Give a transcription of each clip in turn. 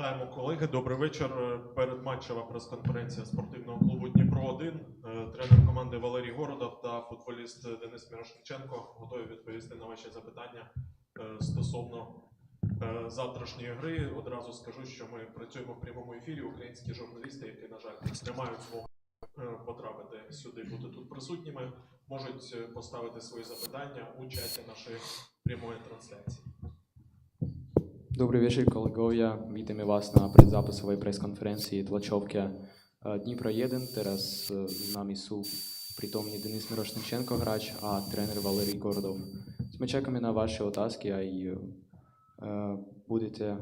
Вітаємо колеги. Добрий вечір. Е, Передматчева прес-конференція спортивного клубу Дніпро 1 Тренер команди Валерій Городов та футболіст Денис Мірошниченко готові відповісти на ваші запитання е, стосовно е, завтрашньої гри. Одразу скажу, що ми працюємо в прямому ефірі. Українські журналісти, які, на жаль, не мають змоги е, потрапити сюди, бути тут присутніми, можуть е, поставити свої запитання у чаті нашої прямої трансляції. Добрий вечір, колеговia. Vítame vás na predzápasovej preskonferencii tlačovke eh, Dnipro 1. Teraz eh, s nami sú prítomní Denis Mirošničenko, hráč a tréner Valerij Gordov. Sme čakáme na vaše otázky a aj eh, budete.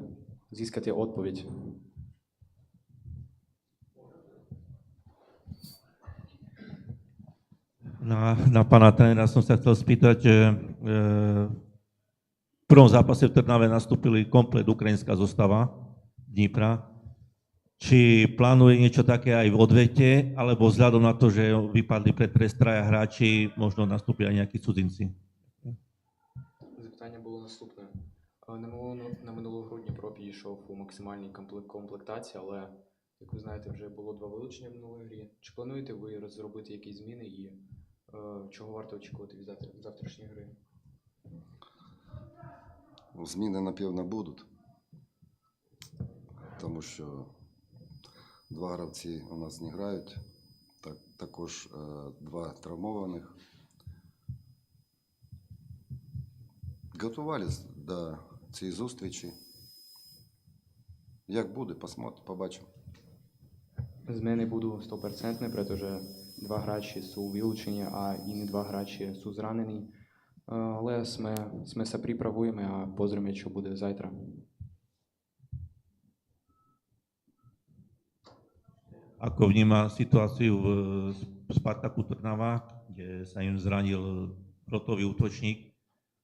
Na, na pána trénera som sa chcel spýtať, že e, v prvom zápase v Trnave nastúpili komplet ukrajinská zostava Dnipra. Či plánuje niečo také aj v odvete, alebo vzhľadom na to, že vypadli pred traja hráči, možno nastúpia aj nejakí cudzinci? Запитання було наступне. Е, На минулу, на минулу гру Дніпро підійшов у максимальній компле- комплектації, але, як ви знаєте, вже було два вилучення в минулій грі. Чи плануєте ви розробити якісь зміни і е, чого варто очікувати від завтра, завтрашньої гри? Зміни, напевно, будуть. Тому що два гравці у нас не грають, так, також е, два травмованих. Готувалися до цієї зустрічі. Як буде, посмотрим, побачимо. Зміни будуть 100%, protože два гравці sú вилучені, а іні два гравці sú зранені. Е, Але ми, ми се приправуємо, а позримо, що буде завтра. Ako vníma situáciu v Spartaku Trnava, kde sa im zranil rotový útočník?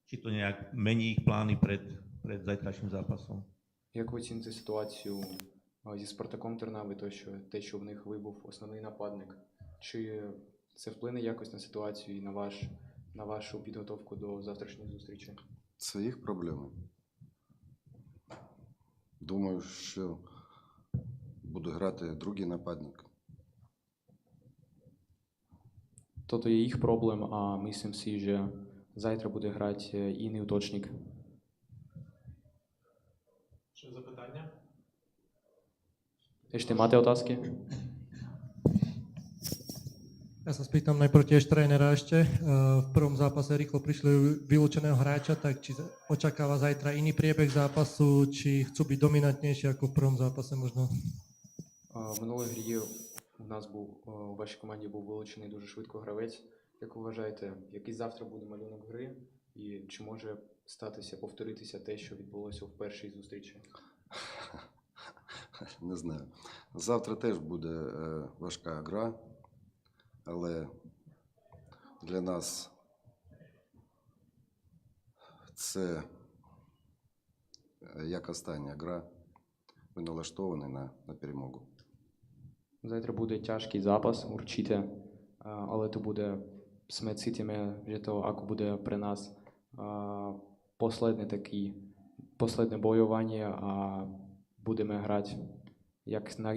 Či to nejak mení ich plány pred, pred zajtrajším zápasom? Як ви оціните ситуацію а, зі Спартаком Тернави, то що те, що в них вибув основний нападник? Чи це вплине якось на ситуацію і на ваш на вашу підготовку до завтрашньої зустрічі? Це їх проблеми. Думаю, що буде грати другий нападник. То є їх проблем, а мислим си, що завтра буде грати е, інший уточник. Чи запитання? Ešte máte otázky? Ja sa spýtam najprv tiež trénera ešte. E, V prvom zápase rýchlo prišli vylúčeného hráča, tak či očakáva zajtra iný priebeh zápasu, či chcú byť dominantnejší ako v prvom zápase možno. В минулій грі у нас був у вашій команді був вилучений дуже швидко гравець. Як вважаєте, який завтра буде малюнок гри, і чи може статися повторитися те, що відбулося в першій зустрічі? Не знаю. Завтра теж буде важка гра, але для нас це е, як остання гра. Ми налаштовані на, на перемогу. Завтра буде тяжкий запас, урчите, але то буде sme cítime, že to ako bude pre nás a, posledné taký, posledné bojovanie a budeme hrať jak, na,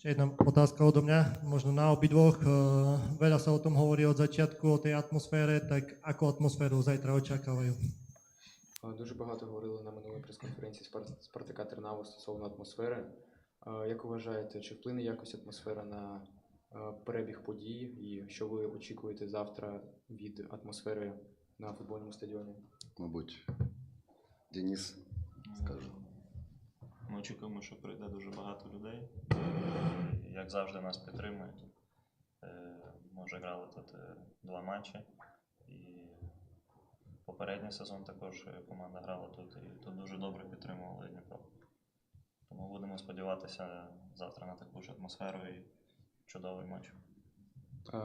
Ešte jedna otázka odo mňa, možno na obidvoch. E, Veľa sa o tom hovorí od začiatku, o tej atmosfére, tak akú atmosféru zajtra očakávajú? Дуже багато говорили на минулій прес-конференції Спартака Тернава стосовно атмосфери. Як вважаєте, чи вплине якось атмосфера на перебіг подій і що ви очікуєте завтра від атмосфери на футбольному стадіоні? Мабуть, Денис скаже. Ми очікуємо, що прийде дуже багато людей. Як завжди, нас підтримують. Е, Ми вже грали тут е, два матчі. І попередній сезон також е, команда грала тут і тут дуже добре підтримували Дніпро. Тому будемо сподіватися завтра на таку ж атмосферу і чудовий матч. Е,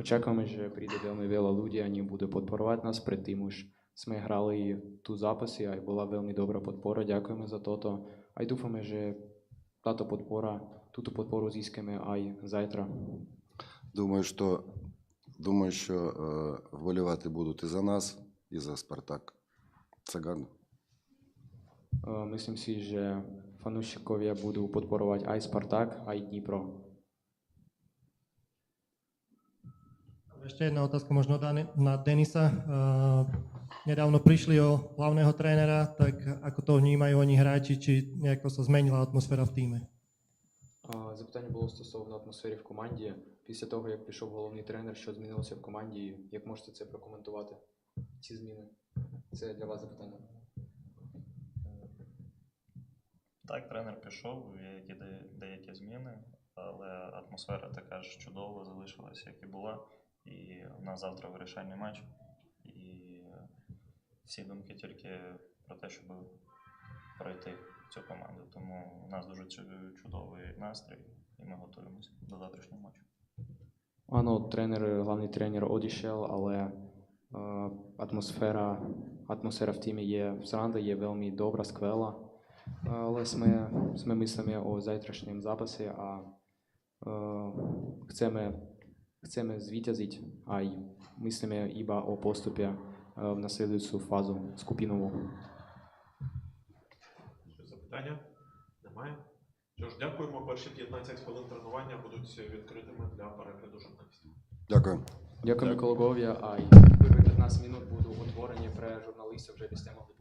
Очікуємо, що прийде veľmi veľa ľudí, oni budú podporovať nás. Predtým už sme hrali tu zápasy a bola veľmi dobrá podpora. Ďakujeme za toto. Aj dúfame, že táto podpora, túto podporu získame aj zajtra. Думаю, що, думаю, що е, вболівати будуть і за нас, і за Спартак. Це гарно. E, Myslím si, že fanúšikovia budú podporovať aj Spartak, aj Dnipro. Ešte jedna otázka možno Dani- na Denisa. Uh, nedávno prišli o hlavného trénera, tak ako to vnímajú oni hráči, či nejako sa zmenila atmosféra v týme? Запитання було стосовно атмосфери в команді. Після того, як пішов головний тренер, що змінилося в команді, як можете це прокоментувати? Ці зміни? Це для вас запитання. Так, тренер пішов, є деякі зміни, але атмосфера така ж чудова залишилася, як і була. І у нас завтра вирішальний матч. Всі думки тільки про те, щоб пройти цю команду. Тому у нас дуже чу- чудовий настрій, і ми готуємося до завтрашнього матчу. Áno, tréner, hlavný tréner odišiel, ale uh, atmosféra, atmosféra v týme je v srande, je veľmi dobrá, skvelá. Ale sme, sme myslíme o zajtrašním zápase a uh, chceme, chceme zvíťaziť aj myslíme iba o postupe uh, v nasledujúcu fázu skupinovú. Ще запитання? Немає? Що ж, дякуємо. Перші 15 хвилин тренування будуть відкритими для перегляду журналістів. Дякую. Ďakujeme kolegovia aj prvé 15 minút budú otvorenie pre žurnalistov, že by ste mohli